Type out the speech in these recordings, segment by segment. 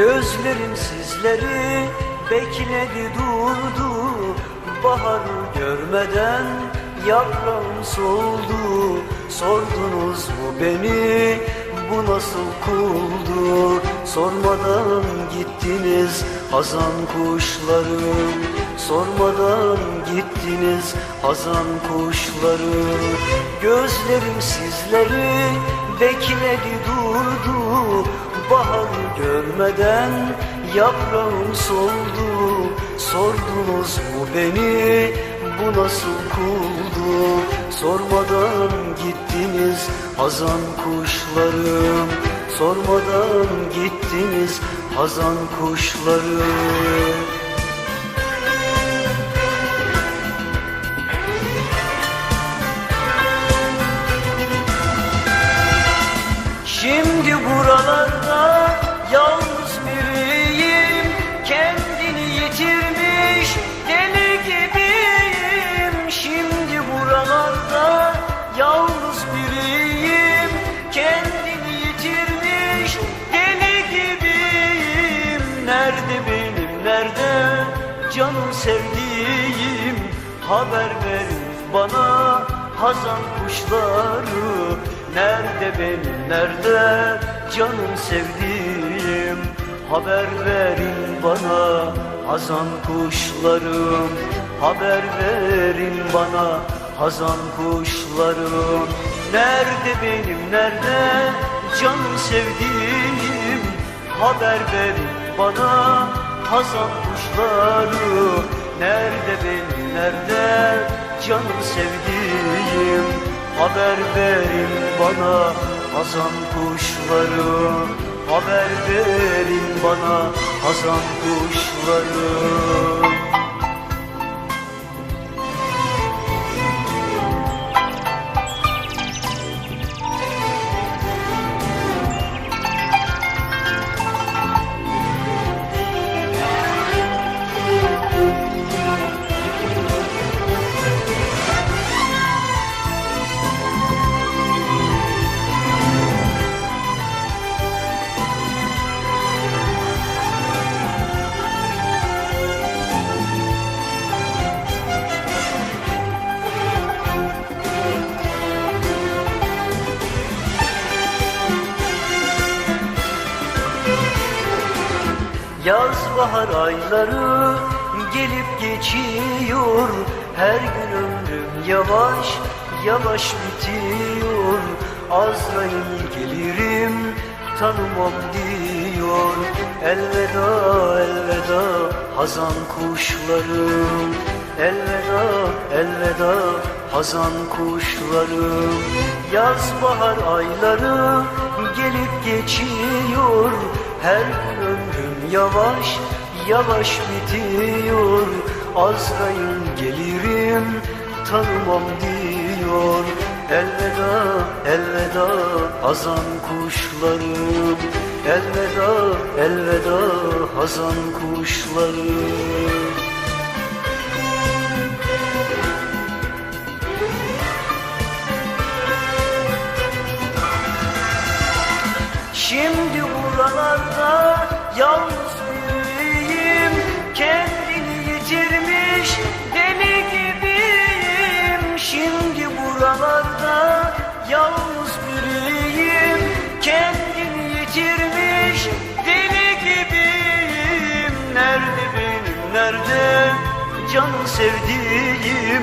Gözlerim sizleri bekledi durdu. Bahar görmeden yaprağım soldu. Sordunuz mu beni bu nasıl kuldur Sormadan gittiniz hazan kuşlarım Sormadan gittiniz hazan kuşlarım Gözlerim sizleri bekledi durdu Bahar görmeden yaprağım soldu Sordunuz mu beni bu nasıl kuldu? Sormadan gittiniz hazan kuşlarım Sormadan gittiniz hazan kuşlarım Nerede benim nerede? Canım sevdiğim Haber verin bana. Hazan kuşları Nerede benim nerede? Canım sevdiğim Haber verin bana. Hazan kuşlarım Haber verin bana. Hazan kuşlarım Nerede benim nerede? Canım sevdiğim Haber verin bana hazan kuşları Nerede benim nerede canım sevdiğim? Haber verin bana hazan kuşları Haber verin bana hazan kuşları Yaz bahar ayları gelip geçiyor. Her gün ömrüm yavaş yavaş bitiyor. Azrail gelirim tanımam diyor. Elveda elveda hazan kuşlarım. Elveda elveda hazan kuşlarım. Yaz bahar ayları gelip geçiyor. Her gün yavaş yavaş bitiyor. Azrail gelirim tanımam diyor. Elveda elveda hazan kuşlarım. Elveda elveda hazan kuşlarım. Şimdi buralarda yalnız biriyim Kendini yitirmiş deli gibiyim. Şimdi buralarda yalnız biriyim Kendini yitirmiş deli gibiyim. Nerede benim nerede canım sevdiğim?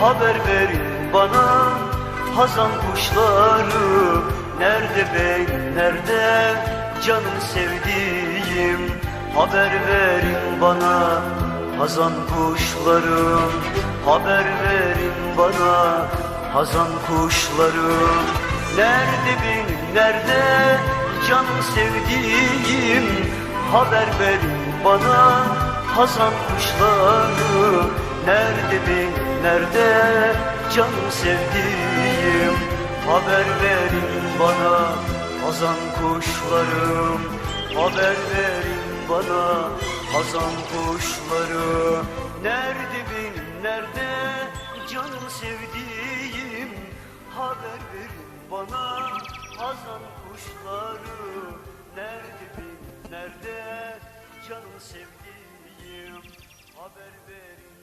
Haber verin bana hazan kuşları. Nerede benim nerede canım sevdiğim. Haber verin bana hazan kuşlarım. Haber verin bana hazan kuşlarım. Nerede benim nerede canım sevdiğim? Haber verin bana hazan kuşları Nerede benim nerede canım sevdiğim? Haber verin bana hazan kuşlarım Haber verin bana. Hazan kuşları Nerede benim nerede? Canım sevdiğim Haber verin bana. Hazan kuşları Nerede benim Nerede? Canım sevdiğim Haber verin